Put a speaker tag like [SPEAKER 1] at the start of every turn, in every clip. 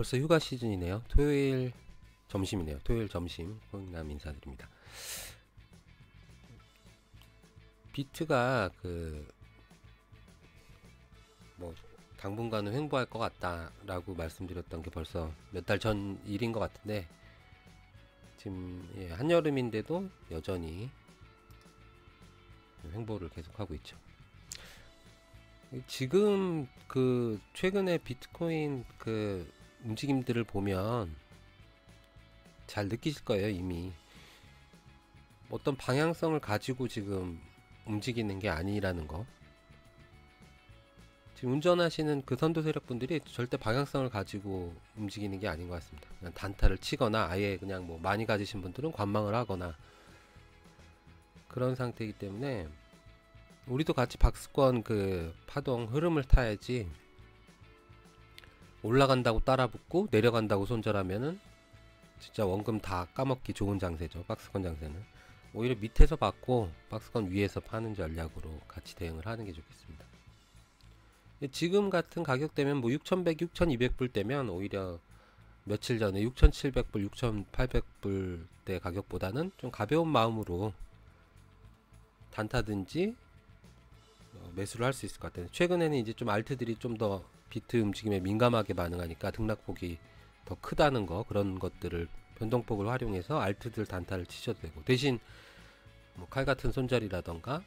[SPEAKER 1] 벌써 휴가 시즌이네요. 토요일 점심이네요. 토요일 점심 호잉남 인사드립니다. 비트가 그 뭐 당분간은 횡보할 것 같다라고 말씀드렸던 게 벌써 몇 달 전 일인 것 같은데 지금 예, 한여름인데도 여전히 횡보를 계속하고 있죠. 지금 그 최근에 비트코인 그 움직임들을 보면 잘 느끼실 거예요 이미. 어떤 방향성을 가지고 지금 움직이는 게 아니라는 거. 지금 운전하시는 그 선도 세력 분들이 절대 방향성을 가지고 움직이는 게 아닌 것 같습니다. 그냥 단타를 치거나 아예 그냥 뭐 많이 가지신 분들은 관망을 하거나 그런 상태이기 때문에 우리도 같이 박스권 그 파동 흐름을 타야지 올라간다고 따라붙고 내려간다고 손절하면은 진짜 원금 다 까먹기 좋은 장세죠. 박스권 장세는. 오히려 밑에서 받고 박스권 위에서 파는 전략으로 같이 대응을 하는 게 좋겠습니다. 지금 같은 가격대면 뭐 6,100, 6,200불 되면 오히려 며칠 전에 6,700불, 6,800불 대 가격보다는 좀 가벼운 마음으로 단타든지 어, 매수를 할 수 있을 것 같아요. 최근에는 이제 좀 알트들이 좀 더 비트 움직임에 민감하게 반응하니까 등락폭이 더 크다는 거 그런 것들을 변동폭을 활용해서 알트들 단타를 치셔도 되고 대신 뭐 칼 같은 손절이라던가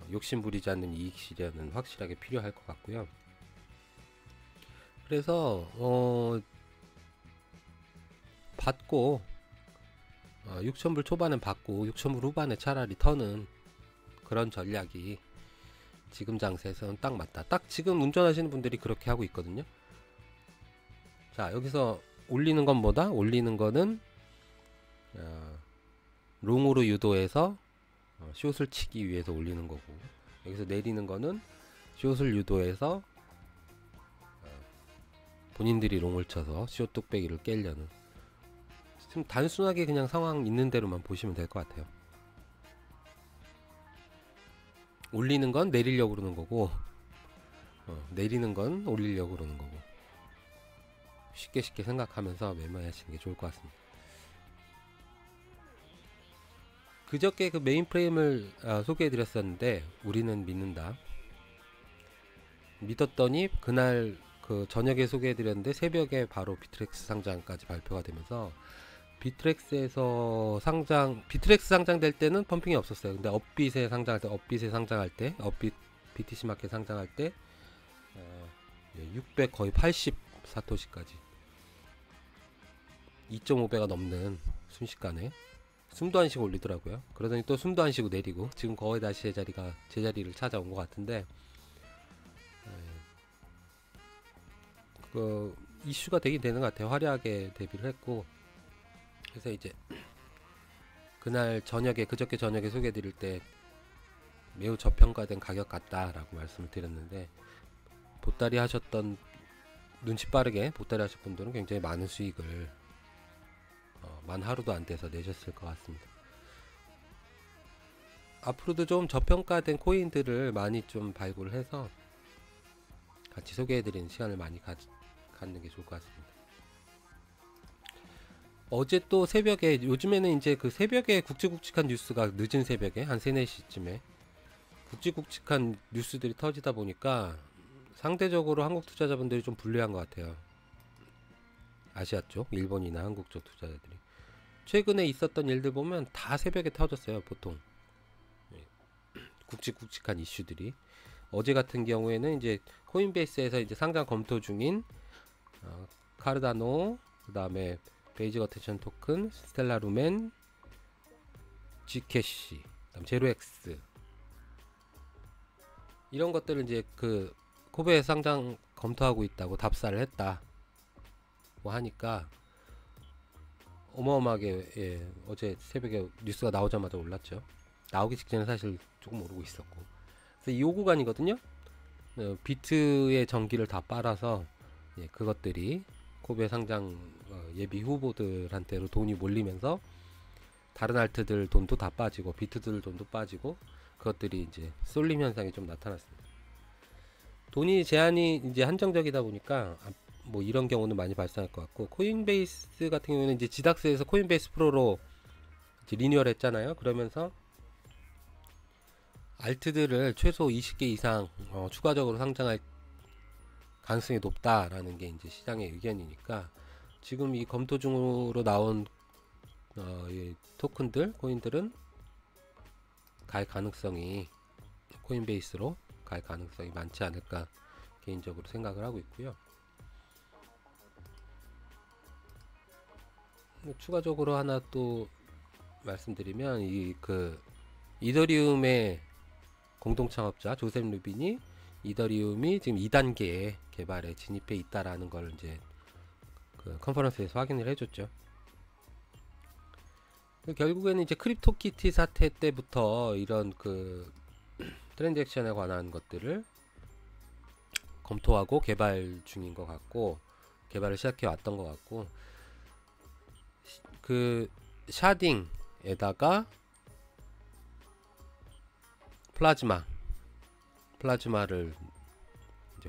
[SPEAKER 1] 어, 욕심 부리지 않는 이익 실현은 확실하게 필요할 것 같고요. 그래서 어 받고 어 6천불 초반엔 받고 6천불 후반에 차라리 터는 그런 전략이 지금 장세에서는 딱 맞다. 딱 지금 운전하시는 분들이 그렇게 하고 있거든요. 자, 여기서 올리는 건 뭐다? 올리는 거는 어, 롱으로 유도해서 어, 숏을 치기 위해서 올리는 거고 여기서 내리는 거는 숏을 유도해서 어, 본인들이 롱을 쳐서 숏 뚝배기를 깰려는 좀 단순하게 그냥 상황 있는 대로만 보시면 될 것 같아요. 올리는 건 내리려고 그러는 거고 어, 내리는 건 올리려고 그러는 거고 쉽게 쉽게 생각하면서 매매하시는 게 좋을 것 같습니다. 그저께 그 메인 프레임을 아, 소개해 드렸었는데 우리는 믿는다. 믿었더니 그날 그 저녁에 소개해 드렸는데 새벽에 바로 비트렉스 상장까지 발표가 되면서 비트렉스에서 상장 비트렉스 상장될 때는 펌핑이 없었어요. 근데 업빗에 상장할 때 업빗에 상장할 때 업빗 BTC 마켓 상장할 때 어, 600 예, 거의 80 사토시까지 2.5배가 넘는 순식간에 숨도 안 쉬고 올리더라고요. 그러더니 또 숨도 안 쉬고 내리고 지금 거의 다시 제자리가 제자리를 찾아온 것 같은데 예, 그 이슈가 되긴 되는 것 같아요. 화려하게 데뷔를 했고 그래서 이제 그날 저녁에 그저께 저녁에 소개드릴 때 매우 저평가된 가격 같다라고 말씀을 드렸는데 보따리 하셨던 눈치 빠르게 보따리 하실 분들은 굉장히 많은 수익을 어, 만 하루도 안 돼서 내셨을 것 같습니다. 앞으로도 좀 저평가된 코인들을 많이 좀 발굴해서 같이 소개해드리는 시간을 많이 가, 갖는 게 좋을 것 같습니다. 어제 또 새벽에 요즘에는 이제 그 새벽에 굵직굵직한 뉴스가 늦은 새벽에 한 3, 4시쯤에 굵직굵직한 뉴스들이 터지다 보니까 상대적으로 한국 투자자분들이 좀 불리한 것 같아요. 아시아 쪽, 일본이나 한국 쪽 투자자들이. 최근에 있었던 일들 보면 다 새벽에 터졌어요, 보통. 예. 굵직굵직한 이슈들이. 어제 같은 경우에는 이제 코인베이스에서 이제 상장 검토 중인 어, 카르다노, 그 다음에 베이직 어테션 토큰, 스텔라 루멘, G캐시, 그다음 제로엑스 이런 것들을 이제 그 코베에 상장 검토하고 있다고 답사를 했다. 뭐 하니까 어마어마하게 예, 어제 새벽에 뉴스가 나오자마자 올랐죠. 나오기 직전에 사실 조금 오르고 있었고. 그래서 이 구간이거든요. 어, 비트의 전기를 다 빨아서 예, 그것들이 코베 상장 어, 예비 후보들한테로 돈이 몰리면서 다른 알트들 돈도 다 빠지고 비트들 돈도 빠지고 그것들이 이제 쏠림 현상이 좀 나타났습니다. 돈이 제한이 이제 한정적이다 보니까 뭐 이런 경우는 많이 발생할 것 같고 코인베이스 같은 경우에는 이제 지닥스에서 코인베이스 프로로 리뉴얼 했잖아요. 그러면서 알트들을 최소 20개 이상 어, 추가적으로 상장할 가능성이 높다라는 게 이제 시장의 의견이니까 지금 이 검토 중으로 나온 어, 이 토큰들 코인들은 갈 가능성이 코인베이스로 갈 가능성이 많지 않을까 개인적으로 생각을 하고 있고요. 뭐 추가적으로 하나 또 말씀드리면 이 그 이더리움의 공동 창업자 조셉 루빈이 이더리움이 지금 2단계 개발에 진입해 있다라는 걸 이제 그 컨퍼런스에서 확인을 해줬죠. 결국에는 이제 크립토키티 사태 때부터 이런 그 트랜잭션에 관한 것들을 검토하고 개발 중인 것 같고 개발을 시작해 왔던 것 같고 그 샤딩에다가 플라즈마 플라즈마를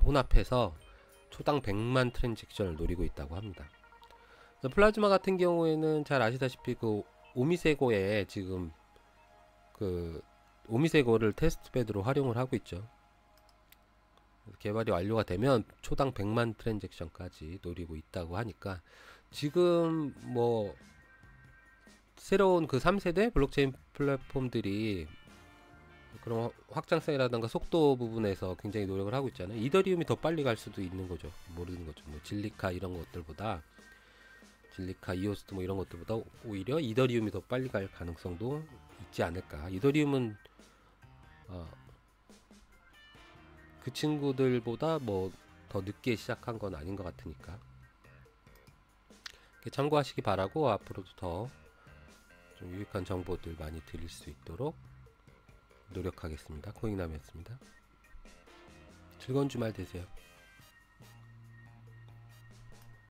[SPEAKER 1] 혼합해서 초당 100만 트랜잭션을 노리고 있다고 합니다. 플라즈마 같은 경우에는 잘 아시다시피 그 오미세고에 지금 그 오미세고를 테스트베드로 활용을 하고 있죠. 개발이 완료가 되면 초당 100만 트랜잭션까지 노리고 있다고 하니까 지금 뭐 새로운 그 3세대 블록체인 플랫폼들이 그런 확장성이라든가 속도 부분에서 굉장히 노력을 하고 있잖아요. 이더리움이 더 빨리 갈 수도 있는 거죠. 모르는 거죠. 뭐 진리카 이런 것들보다 진리카, 이오스트 뭐 이런 것들보다 오히려 이더리움이 더 빨리 갈 가능성도 있지 않을까. 이더리움은 어, 그 친구들보다 뭐 더 늦게 시작한 건 아닌 것 같으니까 참고하시기 바라고 앞으로도 더 좀 유익한 정보들 많이 드릴 수 있도록 노력하겠습니다. 코잉남이었습니다. 즐거운 주말 되세요.